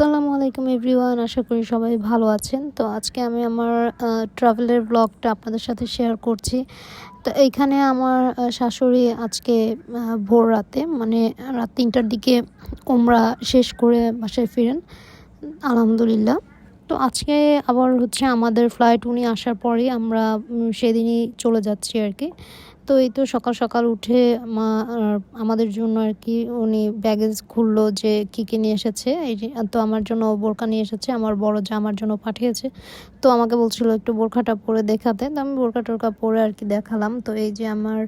আসসালামু আলাইকুম এভরিওয়ান, আশা করি সবাই ভালো আছেন। তো আজকে আমি আমার ট্রাভেলের ব্লগটা আপনাদের সাথে শেয়ার করছি। তো এইখানে আমার শাশুড়ি আজকে ভোর রাতে মানে রাত তিনটার দিকে ওমরা শেষ করে বাসায় ফিরেন, আলহামদুলিল্লাহ। তো আজকে আবার হচ্ছে আমাদের ফ্লাইট উনি আসার পরেই আমরা সেদিনই চলে যাচ্ছি আর কি। তো এই তো সকাল সকাল উঠে আমাদের জন্য আর কি উনি ব্যাগেজ খুললো যে কী কী নিয়ে এসেছে। এই তো আমার জন্য বোরকা নিয়ে এসেছে, আমার বড় যা আমার জন্য পাঠিয়েছে। তো আমাকে বলছিল একটু বোরখাটা পরে দেখাতে। তো আমি বোরকা টোরকা পরে আর কি দেখালাম। তো এই যে আমার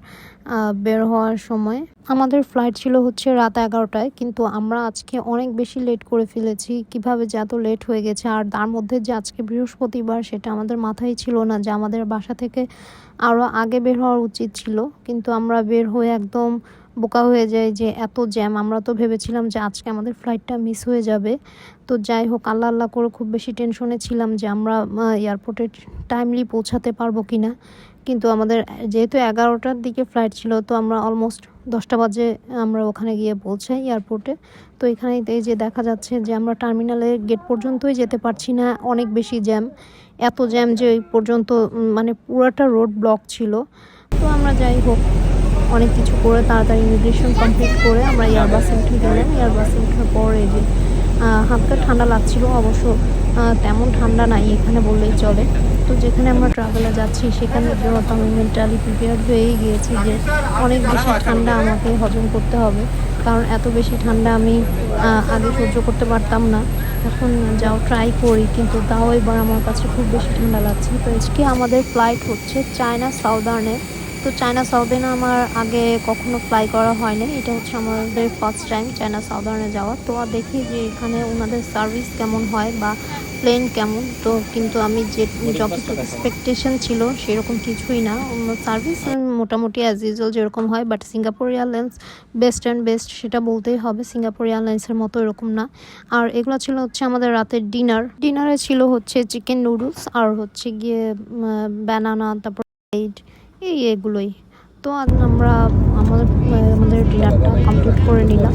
বের হওয়ার সময় আমাদের ফ্লাইট ছিল হচ্ছে রাত এগারোটায়। কিন্তু আমরা আজকে অনেক বেশি লেট করে ফেলেছি। কীভাবে যে এত লেট হয়ে গেছে? আর তার মধ্যে যে আজকে বৃহস্পতিবার, সেটা আমাদের মাথায় ছিল না যে আমাদের বাসা থেকে আরও আগে বের হওয়ার উচিত ছিল, কিন্তু আমরা বের হয়ে একদম বোকা হয়ে যায় যে এত জ্যাম। আমরা তো ভেবেছিলাম যে আজকে আমাদের ফ্লাইটটা মিস হয়ে যাবে। তো যাই হোক, আল্লাহ আল্লাহ করে খুব বেশি টেনশনে ছিলাম যে আমরা এয়ারপোর্টে টাইমলি পৌঁছাতে পারব কি না কিন্তু আমাদের, যেহেতু এগারোটার দিকে ফ্লাইট ছিল, তো আমরা অলমোস্ট দশটা বাজে আমরা ওখানে গিয়ে পৌঁছাই এয়ারপোর্টে তো এখানে এই যে দেখা যাচ্ছে যে আমরা টার্মিনালের গেট পর্যন্তই যেতে পারছি না, অনেক বেশি জ্যাম এত জ্যাম যে ওই পর্যন্ত মানে পুরোটা রোড ব্লক ছিল। তো আমরা যাই হোক, অনেক কিছু করে তাড়াতাড়ি ইমিগ্রেশন কমপ্লিট করে আমরা এয়ারবাসে উঠে গেলাম। এয়ারবাসে ওঠার পর এই যে হালকা ঠান্ডা লাগছিল, অবশ্য তেমন ঠান্ডা নাই, এখানে বললেই চলে। তো যেখানে আমরা ট্রাভেলে যাচ্ছি সেখানের জন্য তো আমি মেন্টালি প্রিপেয়ার হয়েই গিয়েছি যে অনেক বেশি ঠান্ডা আমাকে হজম করতে হবে, কারণ এত বেশি ঠান্ডা আমি আগে সহ্য করতে পারতাম না। এখন যাও ট্রাই করি, কিন্তু তাও এবার আমার কাছে খুব বেশি ঠান্ডা লাগছে। তো আজকে আমাদের ফ্লাইট হচ্ছে চায়না সাউদার্নে তো চায়না সাউদার্নে আমার আগে কখনো ফ্লাই করা হয়নি। এটা হচ্ছে আমাদের ফার্স্ট টাইম চায়না সাউদার্নে যাওয়া। তো আর দেখি যে এখানে ওনাদের সার্ভিস কেমন হয় বা প্লেন কেমন। তো কিন্তু আমি যে যতটুকু এক্সপেকটেশন ছিল সেরকম কিছুই না। সার্ভিস মোটামুটি অ্যাজ ইউজুয়াল যেরকম হয় but Singapore Airlines best and best সেটা বলতেই হবে। সিঙ্গাপুর এয়ারলাইন্সের মতো এরকম না। আর এগুলো ছিল হচ্ছে আমাদের রাতের ডিনার ডিনারে ছিল হচ্ছে চিকেন নুডলস আর হচ্ছে গিয়ে ব্যানানা তারপর এই এগুলোই। তো আমরা আমাদের আমাদের ডিনারটা কমপ্লিট করে নিলাম।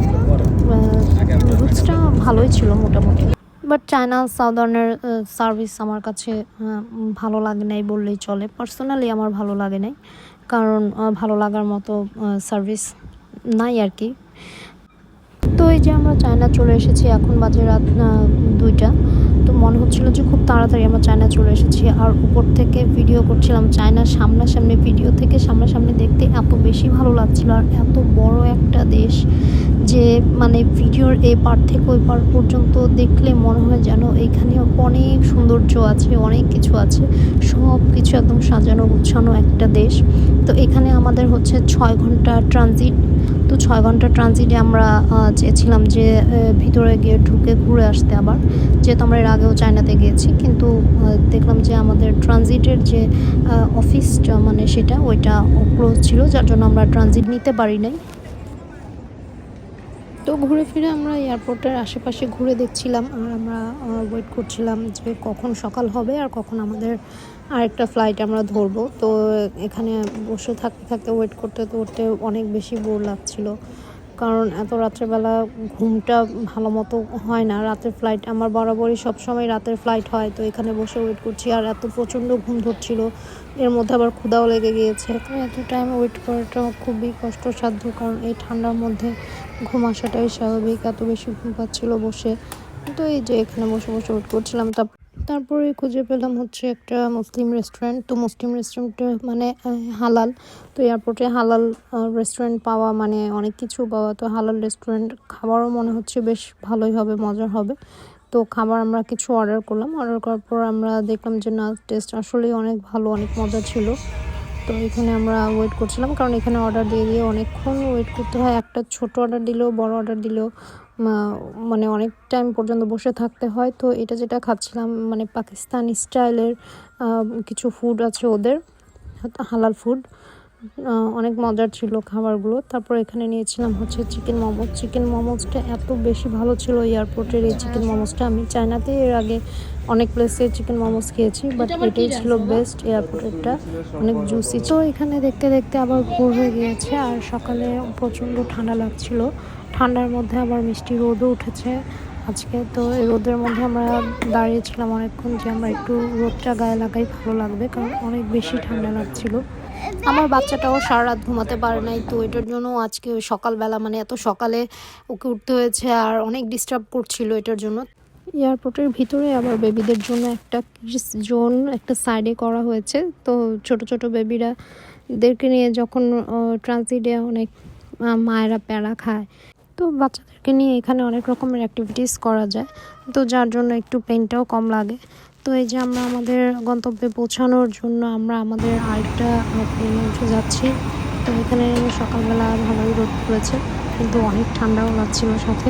নুডলসটা ভালোই ছিল মোটামুটি। বাট চায়না সাউদার্নের সার্ভিস আমার কাছে ভালো লাগে নাই বললেই চলে। পার্সোনালি আমার ভালো লাগে নাই। কারণ ভালো লাগার মতো সার্ভিস নাই আর কি। তো এই যে আমরা চায়না চলে এসেছি, এখন বাজে রাত দুইটা। মনে হচ্ছিল যে খুব তাড়াতাড়ি আমরা চায়না চলে এসেছি। আর উপর থেকে ভিডিও করছিলাম, চায়নার সামনাসামনি ভিডিও থেকে সামনাসামনি দেখতে এত বেশি ভালো লাগছিল আর এত বড় একটা দেশ যে মানে ভিডিওর এই পার থেকে ওই পার পর্যন্ত দেখলে মনে হয় যেন এখানে অনেক সৌন্দর্য আছে, অনেক কিছু আছে। সব কিছু একদম সাজানো, গুছানো একটা দেশ। তো এখানে আমাদের হচ্ছে ছয় ঘণ্টা ট্রানজিট তো ছয় ঘণ্টা ট্রানজিটে আমরা চেয়েছিলাম যে ভিতরে গিয়ে ঢুকে ঘুরে আসতে আবার। যেহেতু আমরা এর আগেও চায়নাতে গিয়েছি, কিন্তু দেখলাম যে আমাদের ট্রানজিটের যে অফিসটা মানে সেটা ওইটা ক্লোজ ছিল, যার জন্য আমরা ট্রানজিট নিতে পারি নাই। তো ঘুরে ফিরে আমরা এয়ারপোর্টের আশেপাশে ঘুরে দেখছিলাম, আর আমরা ওয়েট করছিলাম যে কখন সকাল হবে আর কখন আমাদের আরেকটা ফ্লাইট আমরা ধরবো। তো এখানে বসে থাকতে থাকতে ওয়েট করতে করতে অনেক বেশি বোর লাগছিল। কারণ এত রাত্রেবেলা ঘুমটা ভালো মতো হয় না। রাতের ফ্লাইট আমার বরাবরই সবসময় রাতের ফ্লাইট হয়। তো এখানে বসে ওয়েট করছি। আর এত প্রচণ্ড ঘুম ধরছিল। এর মধ্যে আবার ক্ষুদাও লেগে গিয়েছে। তো এত টাইম ওয়েট করাটা খুবই কষ্টসাধ্য। কারণ এই ঠান্ডার মধ্যে ঘুম আসাটাই স্বাভাবিক। এত বেশি ঘুম পাচ্ছিল বসে। তো এই যে এখানে বসে বসে ওয়েট করছিলাম। তা তারপরে খুঁজে পেলাম হচ্ছে একটা মুসলিম রেস্টুরেন্ট তো মুসলিম রেস্টুরেন্টটা মানে হালাল। তো এয়ারপোর্টে হালাল রেস্টুরেন্ট পাওয়া মানে অনেক কিছু পাওয়া। তো হালাল রেস্টুরেন্ট খাবারও মনে হচ্ছে বেশ ভালোই হবে, মজার হবে। তো খাবার আমরা কিছু অর্ডার করলাম। অর্ডার করার পর আমরা দেখলাম যে, না টেস্ট আসলেই অনেক ভালো, অনেক মজা ছিল। তো এখানে আমরা ওয়েট করছিলাম। কারণ এখানে অর্ডার দিয়ে দিয়ে অনেকক্ষণ ওয়েট করতে হয়। একটা ছোট অর্ডার দিলেও, বড় অর্ডার দিলেও। মানে অনেক টাইম পর্যন্ত বসে থাকতে হয়। তো এটা যেটা খাচ্ছিলাম মানে পাকিস্তানি স্টাইলের কিছু ফুড আছে ওদের হালাল ফুড অনেক মজার ছিল খাবারগুলো। তারপর এখানে নিয়েছিলাম হচ্ছে চিকেন মোমোজ চিকেন মোমোজটা এত বেশি ভালো ছিল এয়ারপোর্টের এই চিকেন মোমোজটা আমি চায়নাতে এর আগে অনেক প্লেসে চিকেন মোমোজ খেয়েছি বাট এটাই ছিল বেস্ট এয়ারপোর্টেরটা অনেক জুসি তো এখানে দেখতে দেখতে আবার ভোর হয়ে গিয়েছে আর সকালে প্রচণ্ড ঠান্ডা লাগছিল। ঠান্ডার মধ্যে আবার মিষ্টি রোদও উঠেছে আজকে। তো এই রোদের মধ্যে আমরা দাঁড়িয়েছিলাম অনেকক্ষণ যে আমরা একটু রোদটা গায়ে লাগাই ভালো লাগবে কারণ অনেক বেশি ঠান্ডা লাগছিল। আমার বাচ্চাটাও সারা রাত ঘুমাতে পারে নাই তো এটার জন্য আজকে ওই সকালবেলা মানে এত সকালে ওকে উঠতে হয়েছে আর অনেক ডিস্টার্ব করছিল এটার জন্য। এয়ারপোর্টের ভিতরে আবার বেবিদের জন্য একটা জোন একটা সাইডে করা হয়েছে। তো ছোট ছোট বেবিরা দেরকে নিয়ে যখন ট্রানজিটে অনেক মায়েরা প্যারা খায়। তো বাচ্চাদেরকে নিয়ে এখানে অনেক রকমের অ্যাক্টিভিটিস করা যায়। তো যার জন্য একটু পেনটাও কম লাগে। তো এই যে আমরা আমাদের গন্তব্যে পৌঁছানোর জন্য আমরা আমাদের আরেকটা প্লেনে উঠে যাচ্ছি। তো এখানে সকালবেলা ভালোই রোদ পড়েছে, কিন্তু অনেক ঠান্ডাও লাগছিল সাথে।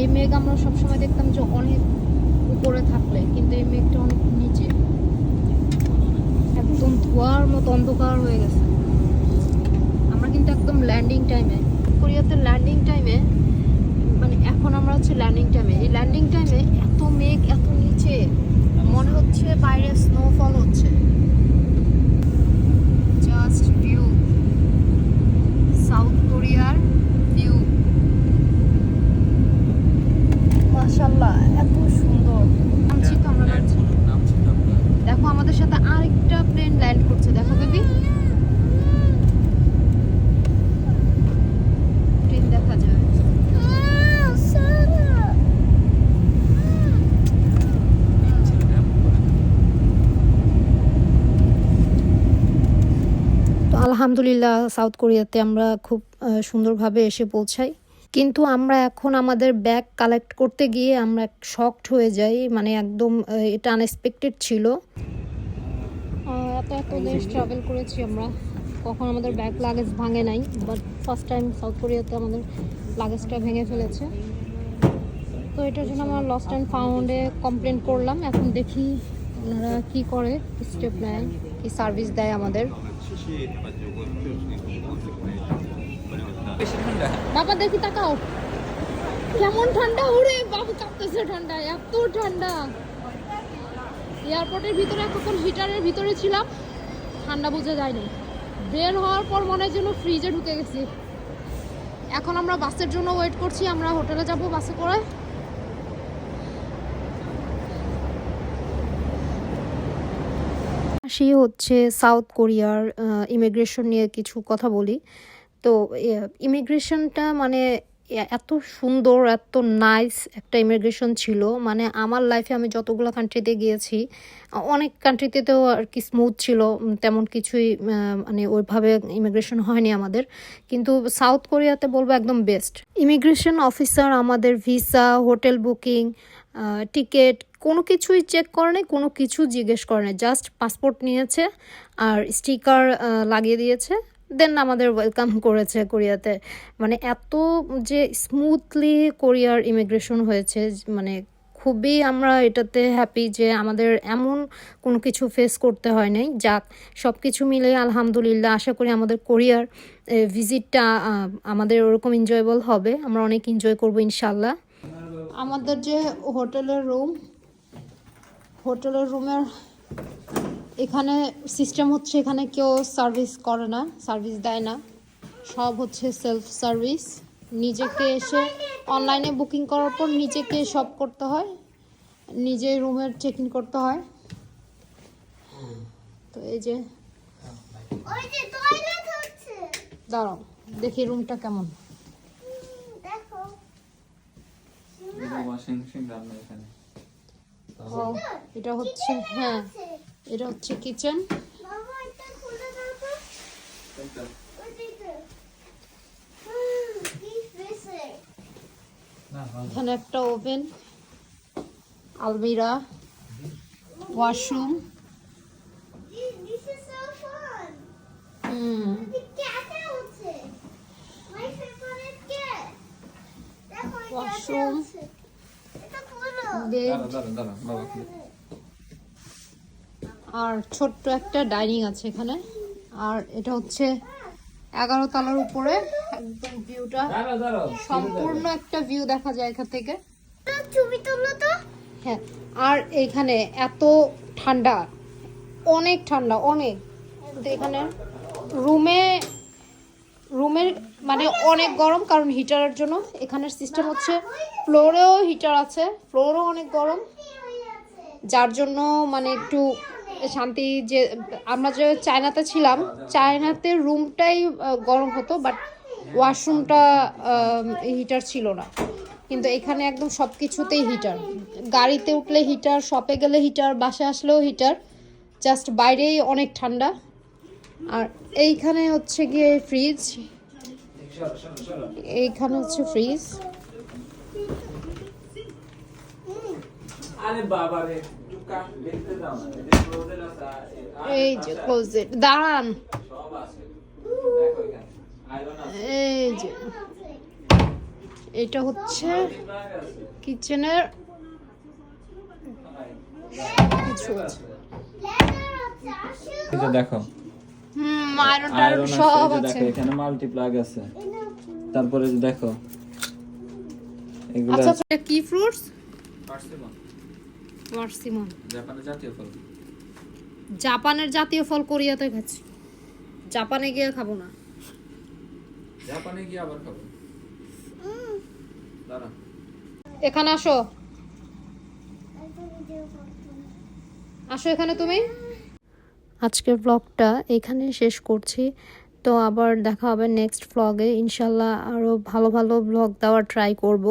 এই মেঘ আমরা সবসময় দেখতাম যে অনেক উপরে থাকলে, কিন্তু এই মেঘটা অনেক নিচে। একদম ধোয়ার মতো অন্ধকার হয়ে গেছে। আমরা কিন্তু একদম ল্যান্ডিং টাইমে কোরিয়াতে ল্যান্ডিং টাইমে মানে এখন আমরা হচ্ছে ল্যান্ডিং টাইমে এই ল্যান্ডিং টাইমে এত মেঘ, এত নিচে। মনে হচ্ছে বাইরে স্নোফল হচ্ছে। জাস্ট ভিউ সাউথ কোরিয়ার ভিউ মাশাআল্লাহ এত সুন্দর নামছি তো আমরা নামছি দেখো আমাদের সাথে আরেকটা প্লেন ল্যান্ড করছে দেখো বেবি প্লেন দেখা যায় তো আলহামদুলিল্লাহ, সাউথ কোরিয়াতে আমরা খুব সুন্দরভাবে এসে পৌঁছাই। কিন্তু আমরা এখন আমাদের ব্যাগ কালেক্ট করতে গিয়ে আমরা শকড হয়ে যাই মানে একদম এটা আনএক্সপেক্টেড ছিল। এত এত দেশ ট্রাভেল করেছি আমরা। কখন আমাদের ব্যাগ লাগেজ ভাঙে নাই বাট ফার্স্ট টাইম সাউথ কোরিয়াতে আমাদের লাগেজটা ভেঙে ফেলেছে। তো এটার জন্য আমরা লস্ট অ্যান্ড ফাউন্ডে কমপ্লেন করলাম। এখন দেখি ওনারা কি করে স্টেপ নেয়, কি সার্ভিস দেয় আমাদের। বাবা, দেখি তাকাও। কেমন ঠান্ডা? ওরে বাবু, কাঁপতেছে ঠান্ডা, এত ঠান্ডা। এয়ারপোর্টের ভিতরে এতক্ষণ হিটারের ভিতরে ছিলাম, ঠান্ডা বোঝা যায়নি। বের হওয়ার পর মনে যেন ফ্রিজে ঢুকে গেছি। এখন আমরা বাসের জন্য ওয়েট করছি, আমরা হোটেলে যাব বাসে করে। আসি হচ্ছে সাউথ কোরিয়ার ইমিগ্রেশন নিয়ে কিছু কথা বলি। তো ইমিগ্রেশনটা মানে এত সুন্দর, এত নাইস একটা ইমিগ্রেশন ছিল। মানে আমার লাইফে আমি যতগুলো কান্ট্রিতে গিয়েছি, অনেক কান্ট্রিতে তো আর কি স্মুথ ছিল তেমন কিছুই মানে ওইভাবে ইমিগ্রেশন হয়নি আমাদের। কিন্তু সাউথ কোরিয়াতে বলব একদম বেস্ট ইমিগ্রেশন অফিসার আমাদের ভিসা হোটেল বুকিং টিকিট কোনো কিছুই চেক করে নাই, কোনো কিছু জিজ্ঞেস করে নাই। জাস্ট পাসপোর্ট নিয়েছে আর স্টিকার লাগিয়ে দিয়েছে। দেন আমাদের ওয়েলকাম করেছে কোরিয়াতে। মানে এত যে স্মুথলি কোরিয়ার ইমিগ্রেশন হয়েছে মানে খুবই আমরা এটাতে হ্যাপি যে আমাদের এমন কোনো কিছু ফেস করতে হয় নাই। যাক সব কিছু মিলে আলহামদুলিল্লাহ, আশা করি আমাদের কোরিয়ার ভিজিটটা আমাদের ওরকম এনজয়েবল হবে। আমরা অনেক এনজয় করব ইনশাল্লাহ আমাদের যে হোটেলের রুম হোটেলের রুমের এখানে সিস্টেম হচ্ছে এখানে কেউ সার্ভিস করে না সার্ভিস দেয় না। সব হচ্ছে সেলফ সার্ভিস নিজেকে এসে অনলাইনে বুকিং করার পর নিজেকে সব করতে হয় নিজে রুমের চেক ইন করতে হয়। তো এই যে দাঁড়াও দেখি রুমটা কেমন। এটা হচ্ছে হ্যাঁ। এটা হচ্ছে কিচেন বাবা এটা খুলে দাও তো। ওই দিকে হুম কি ফেসে না এখানে একটা ওভেন আলমিরা ওয়াশরুম পুরো বেড দাঁড়া দাঁড়া দাঁড়া বাবা আর ছোট্ট একটা ডাইনিং আছে এখানে। আর এটা হচ্ছে এগারো তলার উপরে একদম ভিউটা। সম্পূর্ণ একটা ভিউ দেখা যায় এখান থেকে। ছবি তুলো তো। হ্যাঁ আর এখানে এত ঠান্ডা অনেক ঠান্ডা অনেক। এখানে রুমে রুমের মানে অনেক গরম কারণ হিটারের জন্য। এখানের সিস্টেম হচ্ছে ফ্লোরেও হিটার আছে ফ্লোরও অনেক গরম। যার জন্য মানে একটু শান্তি যে, আমরা যে চায়নাতে ছিলাম, চায়নাতে রুমটাই গরম হতো বাট ওয়াশরুমটা হিটার ছিল না। কিন্তু এখানে একদম সব কিছুতেই হিটার গাড়িতে উঠলে হিটার শপে গেলে হিটার বাসে আসলেও হিটার জাস্ট বাইরেই অনেক ঠান্ডা। আর এইখানে হচ্ছে গিয়ে ফ্রিজ এইখানে হচ্ছে ফ্রিজ আরে বাবা রে এই যে ক্লোজেট দাঁড়ান। এই যে। এটা হচ্ছে কিচেনের কিছু আছে। দেখো। হুম আয়রন আছে সব আছে। দেখো এখানে মাল্টি প্লাগ আছে। তারপরে দেখো এগুলো আচ্ছা আচ্ছা কি ফ্রুটস পার্সিমন ওয়ার্সিমন জাপানের জাতীয় ফল। জাপানের জাতীয় ফল কোরিয়াতে খাচ্ছি। জাপানে গিয়ে খাব না। জাপানে গিয়ে আবার খাব। দাঁড়া। এখানে আসো। আসো এখানে তুমি। আজকের ব্লগটা এখানে শেষ করছি। তো আবার দেখা হবে নেক্সট ব্লগে ইনশাল্লাহ আরও ভালো ভালো ব্লগ দেওয়ার ট্রাই করব।